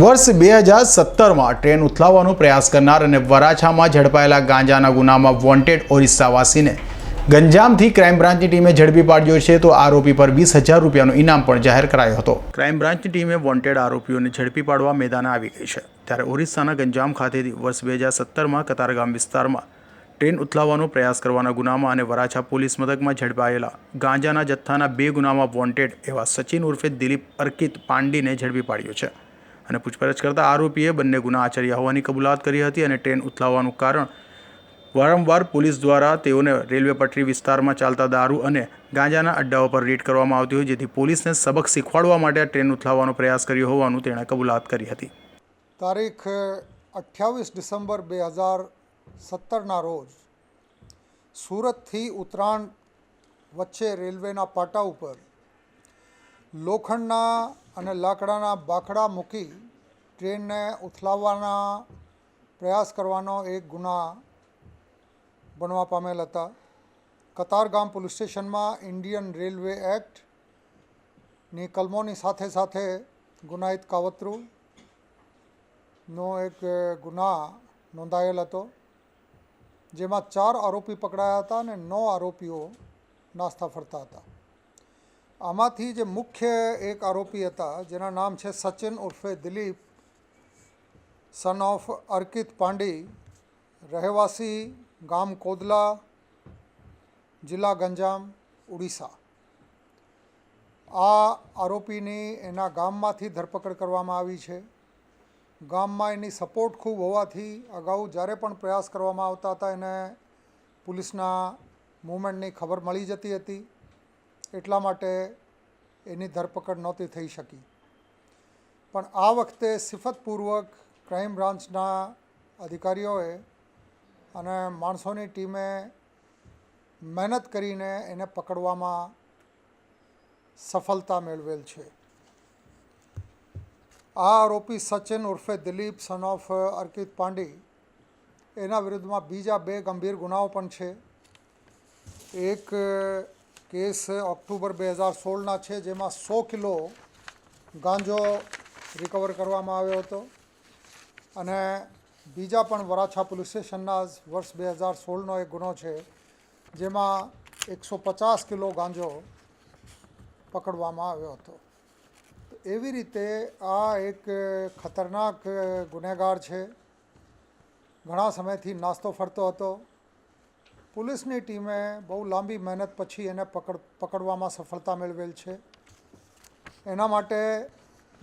વર્ષ બે હજાર સત્તરમાં ટ્રેન ઉથલાવવાનો પ્રયાસ કરનાર અને વરાછામાં ઝડપાયેલા ગાંજાના ગુનામાં વોન્ટેડ ઓરિસ્સાવાસીને ગંજામથી ક્રાઇમ બ્રાન્ચની ટીમે ઝડપી પાડ્યો છે તો આરોપી પર વીસ હજાર રૂપિયાનો ઇનામ પણ જાહેર કરાયો હતો. ક્રાઇમ બ્રાન્ચની ટીમે વોન્ટેડ આરોપીઓને ઝડપી પાડવા મેદાને આવી ગઈ છે. ત્યારે ઓરિસ્સાના ગંજામ ખાતેથી વર્ષ બે હજાર સત્તરમાં કતારગામ વિસ્તારમાં ટ્રેન ઉથલાવવાનો પ્રયાસ કરવાના ગુનામાં અને વરાછા પોલીસ મથકમાં ઝડપાયેલા ગાંજાના જથ્થાના બે ગુનામાં વોન્ટેડ એવા સચિન ઉર્ફે દિલીપ અર્કિત પાંડીને ઝડપી પાડ્યો છે. અને પૂછપરછ કરતા આરોપીએ બંને ગુના આચર્યા હોવાની કબૂલાત કરી હતી અને ટ્રેન ઉથલાવવાનું કારણ વારંવાર પોલીસ દ્વારા તેઓને રેલવે પટરી વિસ્તારમાં ચાલતા દારૂ અને ગાંજાના અડ્ડાઓ પર રેડ કરવામાં આવતી હોય, જેથી પોલીસને સબક શીખવાડવા માટે આ ટ્રેન ઉથલાવવાનો પ્રયાસ કર્યો હોવાનું તેણે કબૂલાત કરી હતી. તારીખ અઠ્યાવીસ ડિસેમ્બર બે હજાર સત્તરના રોજ સુરતથી ઉત્તરાયણ વચ્ચે રેલવેના પાટા ઉપર લોખંડના અને લાકડાના બાખડા મૂકી ટ્રેનને ઉથલાવવાના પ્રયાસ કરવાનો એક ગુના બનવા પામેલ હતા. કતારગામ પોલીસ સ્ટેશનમાં ઇન્ડિયન રેલવે એક્ટની કલમોની સાથે સાથે ગુનાહિત કાવતરું નો એક ગુના નોંધાયેલ હતો, જેમાં ચાર આરોપી પકડાયા હતા અને નવ આરોપીઓ નાસ્તા ફરતા હતા. આમાંથી જે મુખ્ય એક આરોપી હતા, જેના નામ છે સચિન ઉર્ફે દિલીપ સન ઓફ અર્કિત પાંડી, રહેવાસી ગામ કોદલા, જિલ્લા ગંજામ, ઉડીસા. આ આરોપીની એના ગામમાંથી ધરપકડ કરવામાં આવી છે. ગામમાં એની સપોર્ટ ખૂબ હોવાથી અગાઉ જ્યારે પણ પ્રયાસ કરવામાં આવતા હતા, એને પોલીસના મૂવમેન્ટની ખબર મળી જતી હતી. એટલા માટે એની ધરપકડ નહોતી થઈ શકી. પણ આ વખતે સિફતપૂર્વક ક્રાઇમ બ્રાન્ચના અધિકારીઓએ અને માણસોની ટીમે મહેનત કરીને એને પકડવામાં સફળતા મેળવેલ છે. આ આરોપી સચિન ઉર્ફે દિલીપ સન ઓફ અર્કિત પાંડી, એના વિરુદ્ધમાં બીજા બે ગંભીર ગુનાઓ પણ છે. એક કેસ ઓક્ટોબર બે હજાર સોળના છે, જેમાં સો કિલો ગાંજો રિકવર કરવામાં આવ્યો હતો. અને બીજા પણ વરાછા પોલીસ સ્ટેશનના જ વર્ષ બે હજાર સોળનો એક ગુનો છે, જેમાં એકસો પચાસ કિલો ગાંજો પકડવામાં આવ્યો હતો. તો એવી રીતે આ એક ખતરનાક ગુનેગાર છે. ઘણા સમયથી નાસ્તો ફરતો હતો. પોલીસની ટીમે બહુ લાંબી મહેનત પછી એને પકડ પકડવામાં સફળતા મેળવેલ છે. એના માટે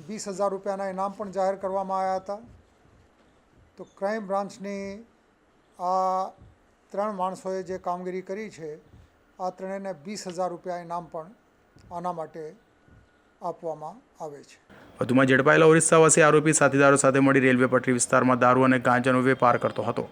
વીસ હજાર રૂપિયાના ઇનામ પણ જાહેર કરવામાં આવ્યા હતા. તો ક્રાઇમ બ્રાન્ચની આ ત્રણ માણસોએ જે કામગીરી કરી છે, આ ત્રણેયને વીસ હજાર રૂપિયા ઇનામ પણ આના માટે આપવામાં આવે છે. વધુમાં ઝડપાયેલા ઓરિસ્સાવાસી આરોપી સાથીદારો સાથે મળી રેલવે પટરી વિસ્તારમાં દારૂ અને ગાંજાનો વેપાર કરતો હતો.